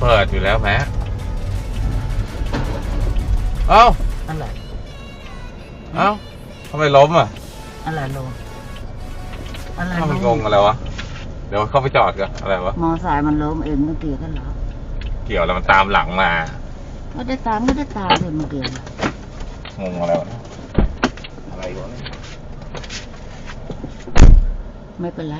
เปิดอยู่แล้วแม่เอ้าอะไรเอ้าทำไมล้มอะอะไรลงอะไรถ้ามันลงงอะไรวะ เดี๋ยวเข้าไปจอดกันอะไรวะ มอสายมันล้มเองเมื่อกี้ก็เหรอเกี่ยวแล้วมันตามหลังมา ไม่ได้ตามไม่ได้ตามเลยเมื่อกี้น่ะงงอะไรวะเนี่ยอะไรวะเนี่ย ไม่เป็นไร